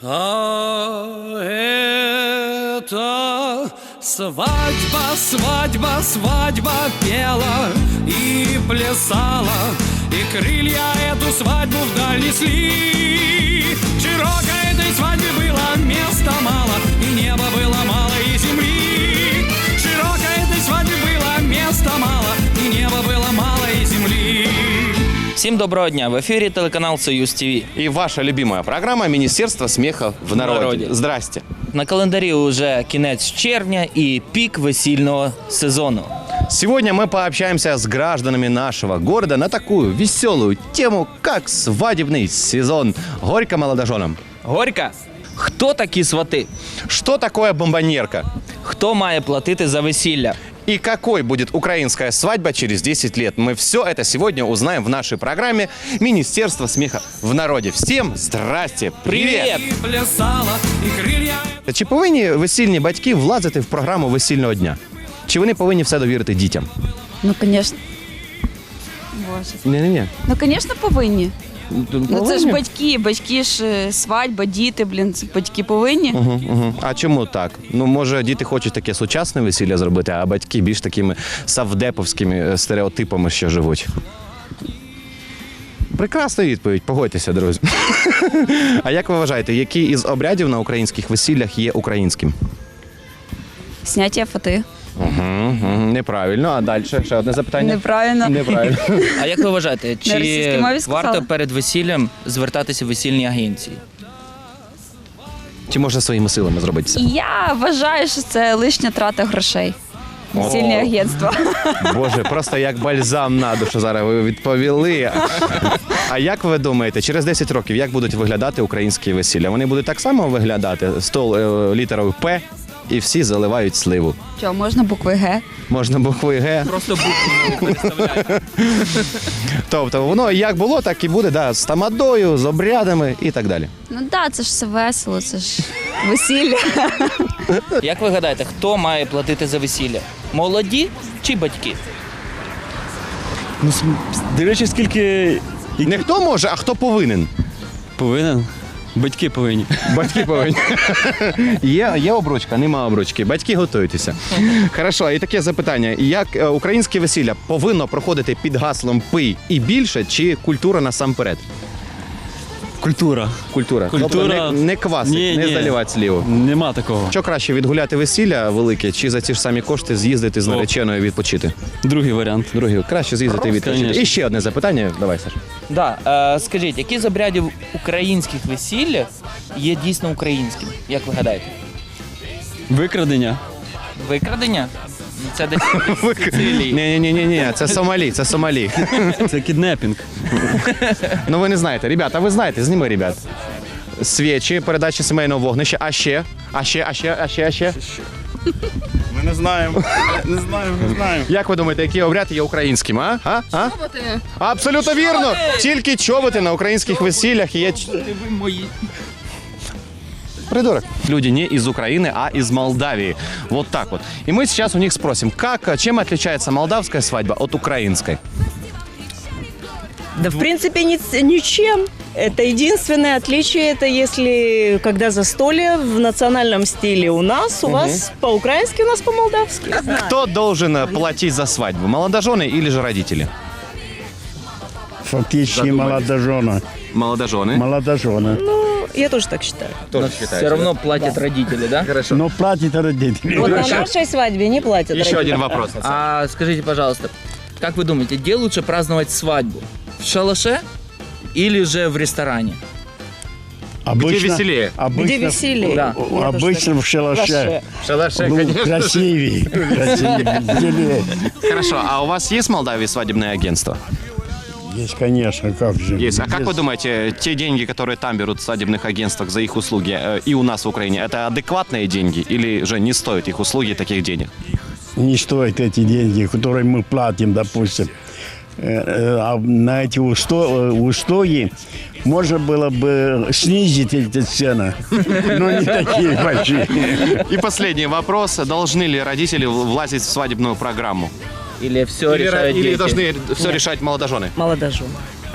А это свадьба, свадьба, свадьба пела и плясала, и крылья эту свадьбу вдаль несли. Широко этой свадьбе было места мало, и неба было мало, и земли места мало, и неба было мало, и земли. Всім доброго дня! В ефірі телеканал Союз ТВ. И ваша любимая программа «Министерство смеха в народе». народе. Здрасте. На календарі уже кінець червня і пік весільного сезону. Сегодня мы пообщаемся с гражданами нашего города на такую веселую тему, как свадебный сезон. Горько молодоженам. Горька, хто такі свати? Что такое бомбонерка? Хто має платити за весілля? И какой будет украинская свадьба через 10 лет? Мы все это сегодня узнаем в нашей программе «Министерство смеха в народе». Всем здрасте! Привет! И плясала, и крылья Чи повинні весільні батьки влазити в програму весільного дня? Чи вони повинні все довірити дітям? Ну, звісно. Боже. Ні-ні-ні. Ну, звісно, повинні. Ну це ж батьки, батьки ж е, свадьба, діти, блін, це батьки повинні. Угу, угу. А чому так? Ну, може, діти хочуть таке сучасне весілля зробити, а батьки більш такими савдеповськими е, стереотипами ще живуть. Прекрасна відповідь, погодьтеся, друзі. а як ви вважаєте, який із обрядів на українських весіллях є українським? Сняття фати. Угу, угу. Неправильно. А далі ще одне запитання. Неправильно. Неправильно. А як ви вважаєте, На російській чи мові сказала. варто перед весіллям звертатися в весільні агенції? Чи можна своїми силами зробити це? Я вважаю, що це лишня трата грошей. Весільні О. агентства. Боже, просто як бальзам на душу зараз ви відповіли. А як ви думаєте, через 10 років як будуть виглядати українські весілля? Вони будуть так само виглядати стол е, літерою П і всі заливають сливу. Що, можна букви Г? Можна буквою Г. Просто букву переставляють. Тобто воно як було, так і буде, да, з тамадою, з обрядами і так далі. Ну так, да, це ж все весело, це ж весілля. Як ви гадаєте, хто має платити за весілля? Молоді чи батьки? Ну, с- дивлячись, скільки Не хто може, а хто повинен. повинен. Батьки повинні. Батьки повинні. Є, є обручка, нема обручки. Батьки готуйтеся. Хорошо, і таке запитання: як е, українське весілля повинно проходити під гаслом пий і більше, чи культура насамперед? Культура. Культура. Тобто Культура- не, не квасить, Ні, не ні. заливати сліву. Нема такого. Що краще відгуляти весілля велике, чи за ті ж самі кошти з'їздити з О. нареченою відпочити? Другий варіант. Другі, краще з'їздити відпочити. Конечно. І ще одне запитання. Давай, Саш. Да, е, скажіть, які з обрядів українських весілля є дійсно українським? Як ви гадаєте? Викрадення. Викрадення? Це десь Сицилії. Ні, ні, ні, ні, це Сомалі, це Сомалі. Це кіднепінг. Ну ви не знаєте. Ребята, ви знаєте, зніми, ребят. Свічі, передача сімейного вогнища, а ще, а ще, а ще, а ще, а ще. Ми не знаємо. Не знаємо, не знаємо. Як ви думаєте, який обряд є українським, а? а? а? Абсолютно вірно. Тільки чоботи на українських весіллях є. Ви мої. Придурок. Люди не из Украины, а из Молдавии. Вот так вот. И мы сейчас у них спросим, как, чем отличается молдавская свадьба от украинской? Да, в принципе, ни- ничем. Это единственное отличие, это если когда застолье в национальном стиле у нас, у вас по-украински, у нас по-молдавски. Кто должен э, платить за свадьбу? Молодожены или же родители? Фактично молодожона. Молодожены. Молодожона. Ну, я тоже так считаю. Тоже Все равно платят родители, да? Хорошо. Но платят родители. Вот на нашей свадьбе не платят. Еще родители. один вопрос. А скажите, пожалуйста, как вы думаете, где лучше праздновать свадьбу? В шалаше или же в ресторане? Обычно, веселее? Обычно, Где веселье? Да. в- Обычно в шалаше. Шалаше, Ну, красивее. Красивее. веселее. Хорошо, а у вас есть в Молдавии свадебное агентство? Есть, конечно, как же. Есть. А как вы думаете, те деньги, которые там берут в свадебных агентствах за их услуги э, и у нас в Украине, это адекватные деньги или же не стоят их услуги таких денег? Не стоит эти деньги, которые мы платим, допустим. э, а на эти усто- э, можно было бы снизить эти цены, но не такие большие. И последний вопрос. Должны ли родители влазить в свадебную программу? Или все Или, решают или дети? должны все решать молодожены? Молодожены.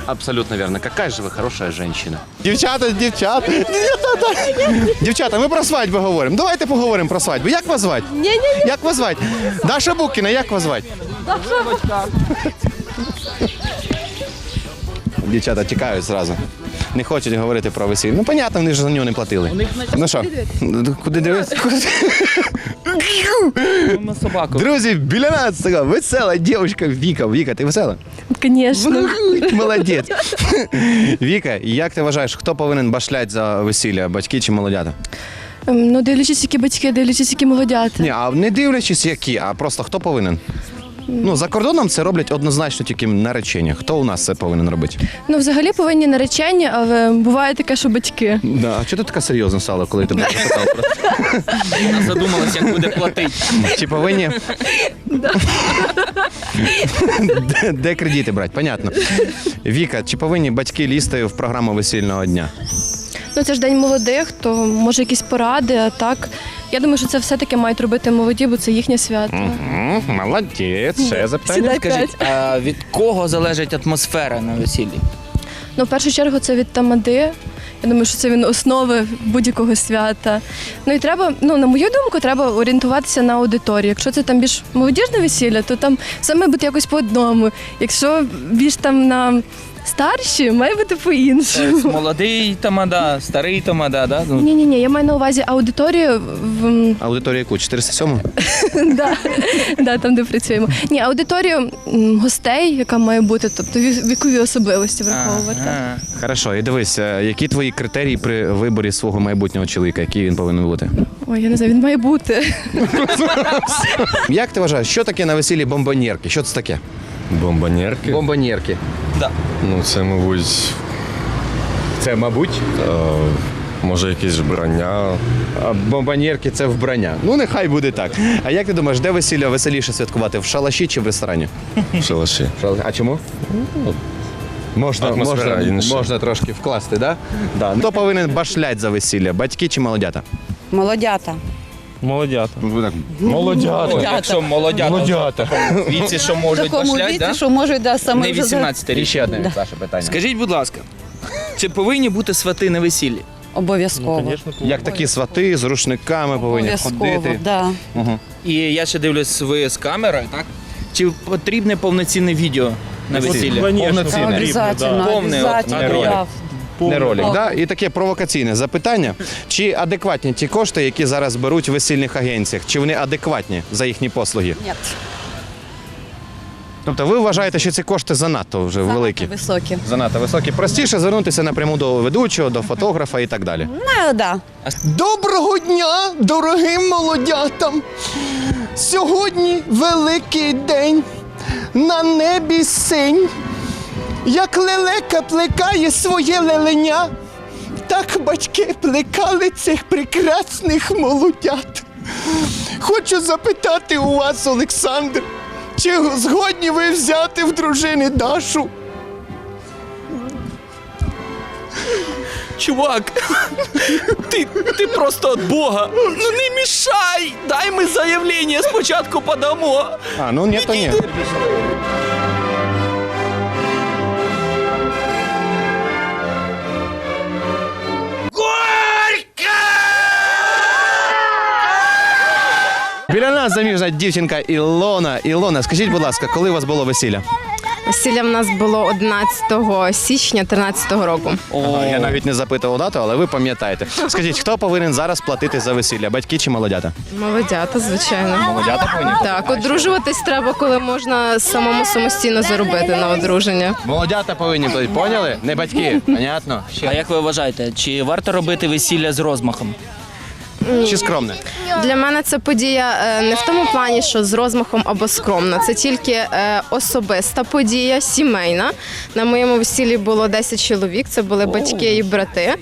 Абсолютно верно. Какая же вы хорошая женщина. Дівчата, дівчата, дівчата. Дівчата, ми про свадьбу говоримо. Давайте поговоримо про свадьбу. Як вас звати? Ні, ні, ні. Як вас звати? Даша Букіна, як вас звати? Дівчата тікають зразу. Не хочуть говорити про весілля. Ну, понятно, вони ж за нього не платили. Ну що, куди дивитися? На собаку. Друзі, біля нас така весела дівчинка Віка. Віка, ти весела? Звісно. Молодець. Віка, як ти вважаєш, хто повинен башляти за весілля, батьки чи молодята? Ем, Ну, дивлячись, які батьки, дивлячись, які молодята. Ні, а не дивлячись, які, а просто хто повинен. Ну, за кордоном це роблять однозначно тільки наречення. Хто у нас це повинен робити? Ну, взагалі повинні наречені, але буває таке, що батьки. Да. А чого ти така серйозна стала, коли тебе запитав про Вона задумалась, як буде платити. Чи повинні? де, де кредити брати? Понятно. Віка, чи повинні батьки лізти в програму весільного дня? Ну, це ж день молодих, то може якісь поради, а так. Я думаю, що це все-таки мають робити молоді, бо це їхнє свято. Молодець, ще запитання. Сідай Скажіть, а від кого залежить атмосфера на весіллі? Ну, в першу чергу, це від тамади. Я думаю, що це він основи будь-якого свята. Ну і треба, ну на мою думку, треба орієнтуватися на аудиторію. Якщо це там більш молодіжне весілля, то там має бути якось по одному. Якщо більш там на старші, має бути по-іншому. Тобто Молодий тамада, старий тамада, да? Ну, Ні, ні, ні, я маю на увазі аудиторію в Аудиторія яку? 407? да, да, там, де працюємо. Ні, аудиторію м, гостей, яка має бути, тобто ві- вікові особливості враховувати. Хорошо, і дивись, е, які твої критерії при виборі свого майбутнього чоловіка, який він повинен бути? Ой, я не знаю, він має бути. Як ти вважаєш, що таке на весіллі бомбонєрки? Що це таке? Бомбонєрки. Бомбонєрки. Ну, це, мабуть, Це, мабуть, е, може якесь вбрання. а бомбонєрки це вбрання. Ну, нехай буде так. А як ти думаєш, де весілля веселіше святкувати? В шалаші чи в ресторані? в шалаші. А чому? Можна, Атмосфера можна, інша. можна трошки вкласти, да? Да. Хто повинен башлять за весілля? Батьки чи молодята? Молодята. Молодята. Молодята. Якщо молодята, молодята. в віці, що можуть башлять, да? що можуть да, саме Не 18 І рік. ще одне ваше питання. Скажіть, будь ласка, чи повинні бути свати на весіллі? Обов'язково. Як такі свати з рушниками повинні Обов'язково, ходити. да. І я ще дивлюсь, ви з камерою, так? Чи потрібне повноцінне відео на весілля? Повноцінне. Обязательно, Повний от, обязательно. не да. Не ролик, да? І таке провокаційне запитання. Чи адекватні ті кошти, які зараз беруть в весільних агенціях? Чи вони адекватні за їхні послуги? Ні, Тобто ви вважаєте, що ці кошти занадто вже великі? високі. Занадто високі. Простіше звернутися напряму до ведучого, до фотографа і так далі. Ну, да. Доброго дня, дорогим молодятам! Сьогодні великий день на небі синь. Як лелека плекає своє леленя, так батьки плекали цих прекрасних молодят. Хочу запитати у вас, Олександр, чи згодні ви взяти в дружини Дашу? Чувак, ти, ти просто від Бога. Ну не мішай! Дай ми заявлення спочатку подамо. А, ну ні, то ні. Нас дівчинка Ілона. Ілона, скажіть, будь ласка, коли у вас було весілля? Весілля в нас було 11 січня 13 року. Ага, Я навіть не запитував дату, але ви пам'ятаєте. Скажіть, хто повинен зараз платити за весілля? Батьки чи молодята? Молодята, звичайно. Молодята повинні? Так, одружуватись треба, коли можна самому самостійно заробити на одруження. Молодята повинні платити, поняли? Не батьки, понятно? А як ви вважаєте, чи варто робити весілля з розмахом? Чи скромне? Для мене це подія е, не в тому плані, що з розмахом або скромна. Це тільки е, особиста подія, сімейна. На моєму весіллі було 10 чоловік. Це були батьки і брати.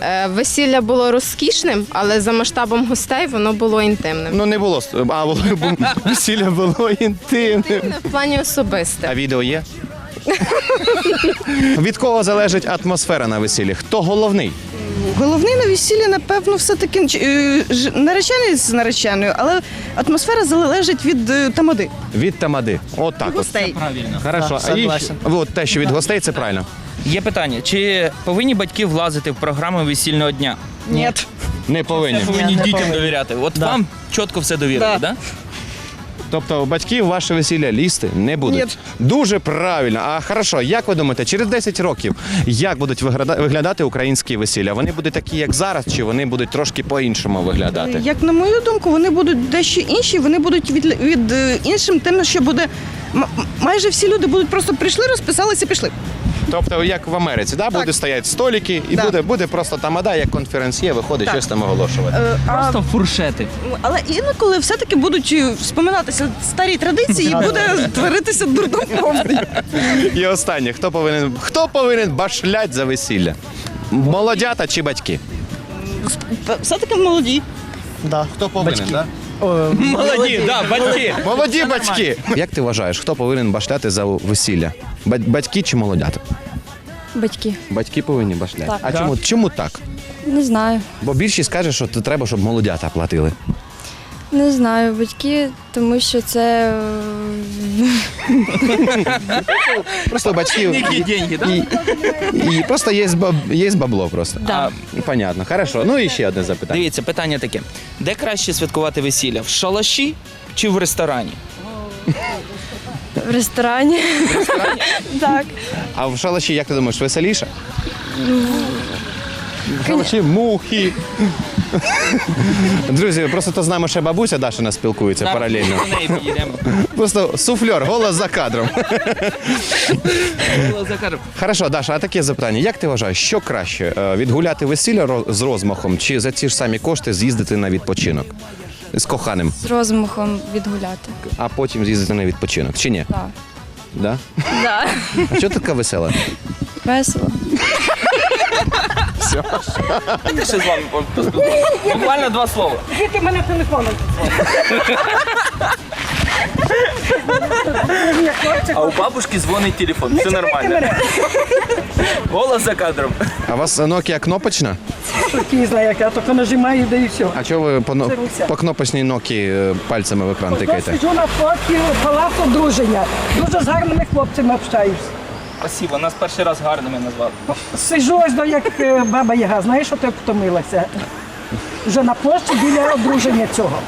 Е, Весілля було розкішним, але за масштабом гостей воно було інтимним. Ну не було. А було весілля було інтимне. В плані особисте. А відео є? Від кого залежить атмосфера на весіллі? Хто головний? Головний на весіллі, напевно, все-таки е, наречений з нареченою, але атмосфера залежить від е, тамади. Від тамади. От так. От. Гостей. Правильно. Хорошо. І- от те, що від гостей, це правильно. Є питання: чи повинні батьки влазити в програму весільного дня? Ні. Не повинні. Повинні дітям довіряти. От вам чітко все довірили, Да. да? Тобто батьків ваші ваше весілля лізти не будуть. Ні. Дуже правильно. А хорошо, як ви думаєте, через 10 років як будуть виглядати, виглядати українські весілля? Вони будуть такі, як зараз, чи вони будуть трошки по-іншому виглядати? Як на мою думку, вони будуть дещо інші, вони будуть від, від е, іншим тим, що буде. м- майже всі люди будуть просто прийшли, розписалися, пішли. Тобто, як в Америці, да? буде стоять столики, і Да. буде, буде просто тамада, як конференціє, виходить Так. щось там оголошувати. Е, а, Просто фуршети. але інколи все-таки будуть е, вспоминатися старі традиції, і буде творитися дурдом повний. І останнє, хто повинен хто повинен башлять за весілля? Молодята чи батьки? Все-таки молоді. Хто повинен, да? Молоді, да, батьки. Молоді батьки. Як ти вважаєш, хто повинен башляти за весілля? Бать- Батьки чи молодята? Батьки. Батьки повинні башляти. Так. А чому, чому так? Не знаю. Бо більшість каже, що це треба, щоб молодята платили. Не знаю, батьки, тому що це. Просто батьків Які деньги, да? і, і просто є, баб, є бабло просто. Да. Понятно. Хорошо. Ну і ще одне запитання. Дивіться, питання таке: де краще святкувати весілля? В шалаші чи в ресторані? В ресторані. Так. А в шалаші, як ти думаєш, веселіше? В шалаші мухи. Друзі, просто то з нами ще бабуся Дашина спілкується паралельно. До неї підійдемо. Просто суфльор, голос за кадром. Хорошо, Даша, а таке запитання. Як ти вважаєш, що краще е, відгуляти весілля ро- з розмахом чи за ті ж самі кошти з'їздити на відпочинок з коханим, З розмахом відгуляти. а потім з'їздити на відпочинок? Чи ні? Так. Да? Да. А чого ти така весела? Весело. Давайте ще з вами поспілкуємося. Буквально два слова. Діти мене телефоном. А у бабушки дзвонить телефон. Все нормально. Голос за кадром. А у вас Nokia кнопочна? Не знаю, як я тільки нажимаю, да і все. А чого ви по, но- Руся. по кнопочній Nokia е, пальцями в екран тикаєте? Сиджу на фотці палацу одруження. Дуже з гарними хлопцями общаюсь. Спасибо, нас перший раз гарними назвали. Сижу ось до як е, баба Яга, знаєш, що ти втомилася? Вже на площі біля одруження цього.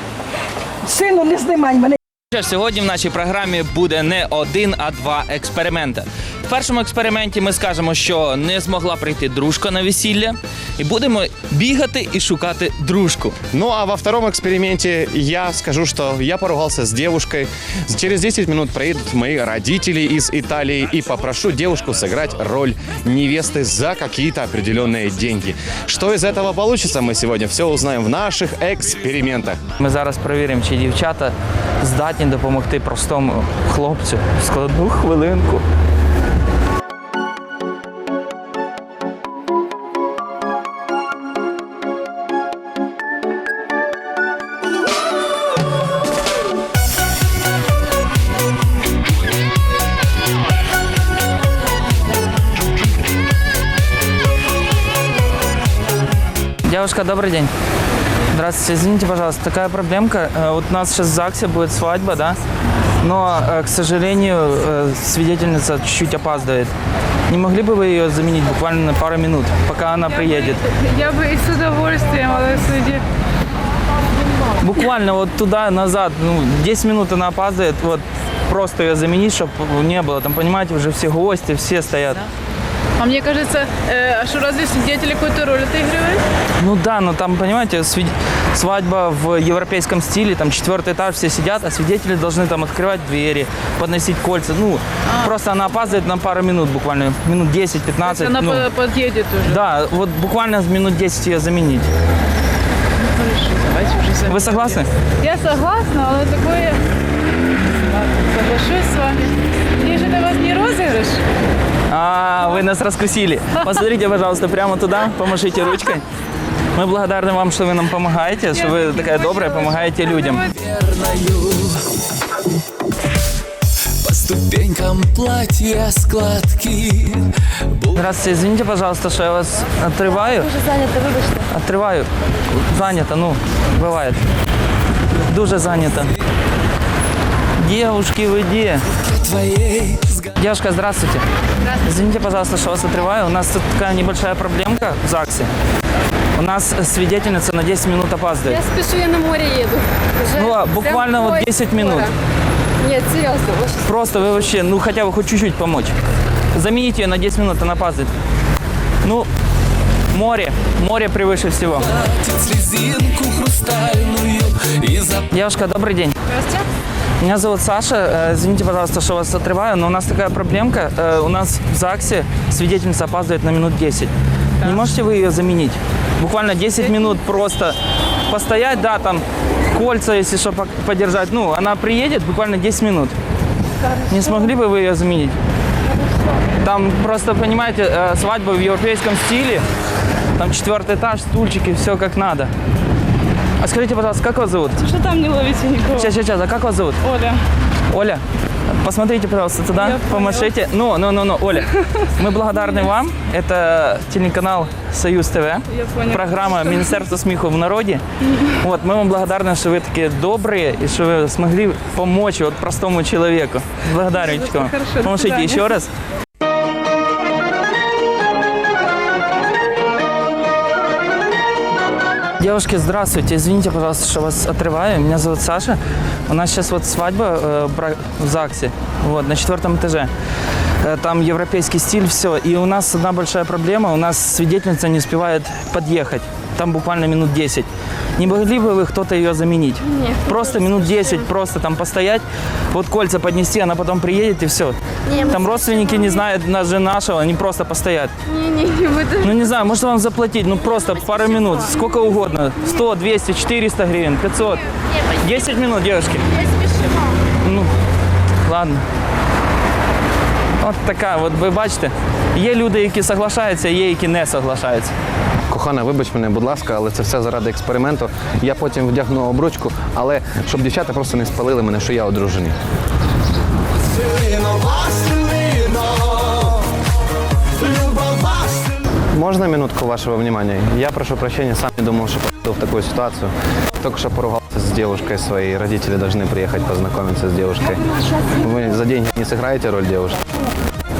Сину, не знімай мене. Що ж, сьогодні в нашій програмі буде не один, а два експерименти. В першому експерименті ми скажемо, що не змогла прийти дружка на весілля, і будемо бігати і шукати дружку. Ну а во втором эксперименте я скажу, что я поругался с девушкой. Через 10 минут приедут мои родители из Италии и попрошу девушку сыграть роль невесты за какие-то определенные деньги. Что из этого получится, мы сегодня все узнаем в наших экспериментах. Ми зараз перевіримо, чи дівчата здатні допомогти простому хлопцю. Складну хвилинку. Девушка, добрый день. Здравствуйте, извините, пожалуйста, такая проблемка. Э, Вот у нас сейчас в ЗАГСе будет свадьба, да? Но, э, к сожалению, э, свидетельница чуть-чуть опаздывает. Не могли бы вы ее заменить буквально на пару минут, пока она приедет? Я бы и с удовольствием, але судді. Буквально вот туда, назад, ну, 10 минут она опаздывает, вот просто ее заменить, чтобы не было. Там, понимаете, уже все гости, все стоят. А мне кажется, э, а что разве свидетели какую-то роль отыгрывают? Ну да, но там, понимаете, свадьба в европейском стиле, там четвертый этаж, все сидят, а свидетели должны там открывать двери, подносить кольца. Ну, просто она опаздывает на пару минут буквально, минут 10-15. Она ну. по- подъедет уже. Да, вот буквально минут 10 ее заменить. Давайте уже заменим. Вы согласны? Я согласна, але такое... Соглашусь с вами. Надеюсь, это у вас не розыгрыш? А, вы нас раскусили. Посмотрите, пожалуйста, прямо туда, помашите ручкой. Мы благодарны вам, что вы нам помогаете, что вы такая добрая, помогаете людям. ступенькам платья складки. Здравствуйте, извините, пожалуйста, что я вас отрываю. Дуже занято, вибачте. Отрываю. Занято, ну, бывает. Дуже занято. Девушки, вы где? Твоей Девушка, здравствуйте. Извините, пожалуйста, что вас отрываю. У нас тут такая небольшая проблемка в ЗАГСе. У нас свидетельница на 10 минут опаздывает. Я спішу, я на море їду. Вже Ну, а буквально прям вот ой, 10 минут. скоро. Ні, серйозно. ось Просто вы вообще, ну хотя бы хоть чуть-чуть помочь. Замените ее на 10 минут, она опаздывает. Ну, море, море превыше всего. платит слезинку хрустальную и за Девушка, добрый день. Здравствуйте. Меня зовут Саша. Э, Извините, пожалуйста, что вас отрываю, но у нас такая проблемка. Э, У нас в ЗАГСе свидетельница опаздывает на минут 10. Не можете вы ее заменить? Буквально 10 минут просто постоять, да, там кольца, если что, по- подержать. Ну, она приедет буквально 10 минут. Не смогли бы вы ее заменить? Там просто, понимаете, э, свадьба в европейском стиле. Там четвертый этаж, стульчики, все как надо. А скажите, пожалуйста, как вас зовут? Что там не ловите никого? Сейчас, сейчас, сейчас. А как вас зовут? Оля. Оля, посмотрите, пожалуйста, туда, помашите. Ну, ну, ну, ну, Оля, мы благодарны вам. Это телеканал Союз ТВ. Я поняла. Программа Министерства смеху в народе. Вот, мы вам благодарны, что вы такие добрые и что вы смогли помочь вот простому человеку. До Помашите еще раз. Девушки, здравствуйте. Извините, пожалуйста, что вас отрываю. Меня зовут Саша. У нас сейчас вот свадьба э, бра- в ЗАГСе, вот, на четвертом этаже. Э, Там европейский стиль, все. И у нас одна большая проблема. У нас свидетельница не успевает подъехать. Там буквально минут 10. Не могли бы вы кто-то ее заменить? Нет. Просто минут 10, просто там постоять, вот кольца поднести, она потом приедет и все. Ні, Там родственники не знают даже нашего, они просто постоят. Ні, ні, ні, ми дуже Ну не знаю, может вам заплатить, ну просто пару минут, сколько угодно. 100, 200, 400 гривен, 500. 10 минут, девушки. не спішимо. Ну, ладно. От така, от ви бачите, є люди, які соглашаються, є які не соглашаються. Кохана, вибач мене, будь ласка, але це все заради експерименту. Я потім вдягну обручку, але щоб дівчата просто не спалили мене, що я одружений. Можно минутку вашего внимания? Я прошу прощения, сам не думал, что попаду в такую ситуацию. Только что поругался с девушкой своей. Родители должны приехать познакомиться с девушкой. Вы за деньги не сыграете роль девушки?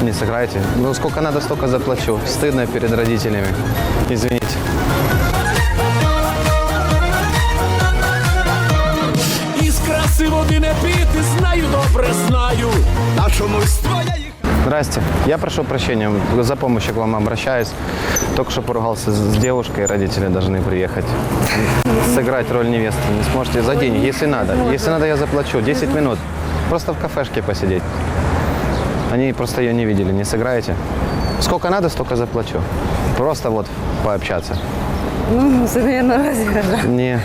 Не сыграете? Ну, сколько надо, столько заплачу. Стыдно перед родителями. Извините. із краси води не пити, знаю, добре знаю. На чомусь твоя їх Здрасте. Я прошу прощения, за помощью к вам обращаюсь. Только что поругался с с девушкой, родители должны приехать. Сыграть роль невесты не сможете за деньги, если надо. Если надо, я заплачу. 10 минут. Просто в кафешке посидеть. Они просто ее не видели, не сыграете. Сколько надо, столько заплачу. Просто вот пообщаться. Ну, це, мабуть, розіграш. Не,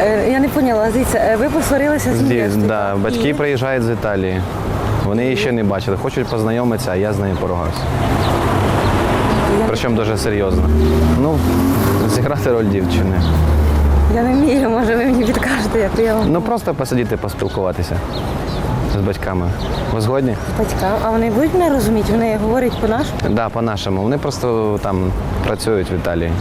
Е, Я не поняла, дивіться, е, ви посварилися з здесь, невестою? да, батьки приїжджають з Італії. Вони її ще не бачили, хочуть познайомитися, а я з нею поругався. Причому дуже серйозно. Ну, зіграти роль дівчини. Я не вмію, може ви мені підкажете, як я вам Ну просто посидіти, поспілкуватися з батьками. Ви згодні? батькам. А вони будуть мене розуміти? Вони говорять по-нашому? Так, да, по-нашому. Вони просто там працюють в Італії.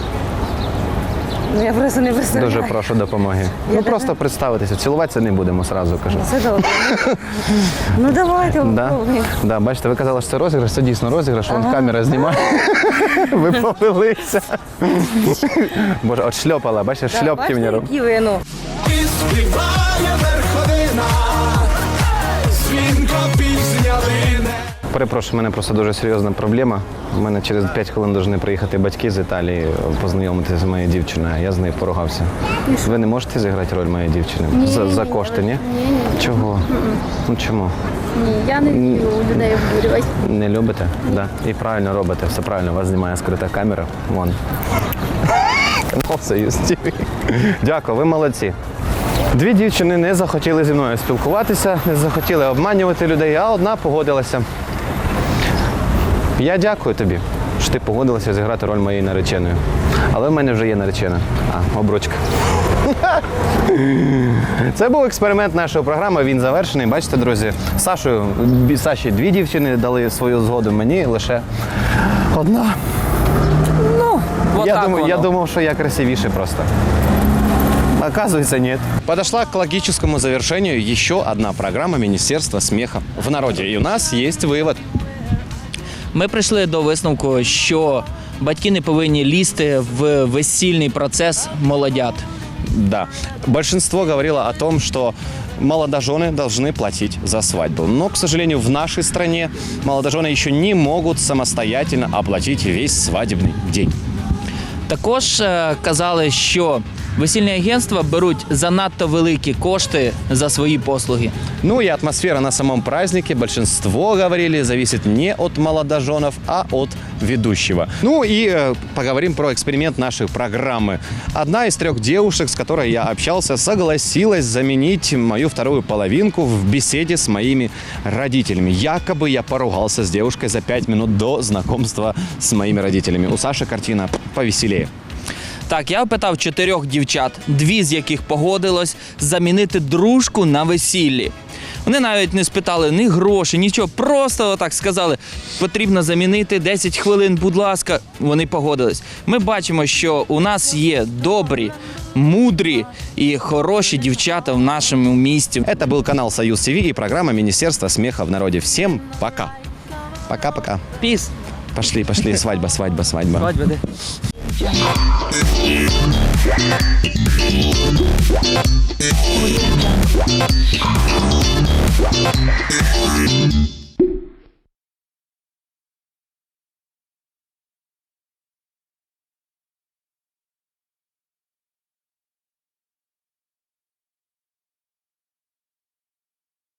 Ну я просто не представляю. Дуже прошу допомоги. Ну просто представитися, цілуватися не будемо, сразу кажу. Це добре. ну давайте Да? Да, бачите, ви казали, що це розіграш, це дійсно розіграш, вон камера знімає. Ви повелися. Боже, от шльопала, бачите, шльопки Бачите, мені ну. і співає Перепрошую, мене просто дуже серйозна проблема. У мене через 5 хвилин повинні приїхати батьки з Італії, познайомитися з моєю дівчиною, я з нею поругався. Ви не можете зіграти роль моєї дівчини? за, за кошти, ні? Чого? Ну чому? Ні, я не люблю людей обурювати. Не любите? Да. І правильно робите, все правильно. Вас знімає скрита камера. Вон. Канал Союз ТВ. Дякую, ви молодці. Дві дівчини не захотіли зі мною спілкуватися, не захотіли обманювати людей, а одна погодилася. Я дякую тобі, що ти погодилася зіграти роль моєї нареченої. Але в мене вже є наречена. А, обручка. Це був експеримент нашої програми. Він завершений. Бачите, друзі, Сашою Саші дві дівчини дали свою згоду. Мені лише одна. Вот я, так думаю, я думал, что я красивейший просто. Оказывается, нет. Подошла к логическому завершению еще одна программа Министерства смеха в народе. И у нас есть вывод. Ми прийшли до висновку, що батьки не повинні лізти в весільний процес молодят. Да. Большинство говорило о том, что молодожены должны платить за свадьбу. Но, к сожалению, в нашей стране молодожены еще не могут самостоятельно оплатить весь свадебный день. Також е, казали, що весільні агентства беруть занадто великі кошти за свої послуги. Ну и атмосфера на самом празднике, большинство говорили, зависит не от молодоженов, а от ведущего. Ну и э, поговорим про эксперимент нашей программы. Одна из трех девушек, с которой я общался, согласилась заменить мою вторую половинку в беседе с моими родителями. Якобы я поругался с девушкой за пять минут до знакомства с моими родителями. У Саши картина повеселее. Так, я опитав чотирьох дівчат, дві з яких погодилось замінити дружку на весіллі. Вони навіть не спитали ні грошей, нічого, просто отак сказали: потрібно замінити 10 хвилин, будь ласка. Вони погодились. Ми бачимо, що у нас є добрі, мудрі і хороші дівчата в нашому місті. Это был канал Союз ТВ и программа Министерства смеха в народе. Всем пока. Пока-пока. Піс. Пошли, пошли, свадьба, свадьба, свадьба. Свадьба де?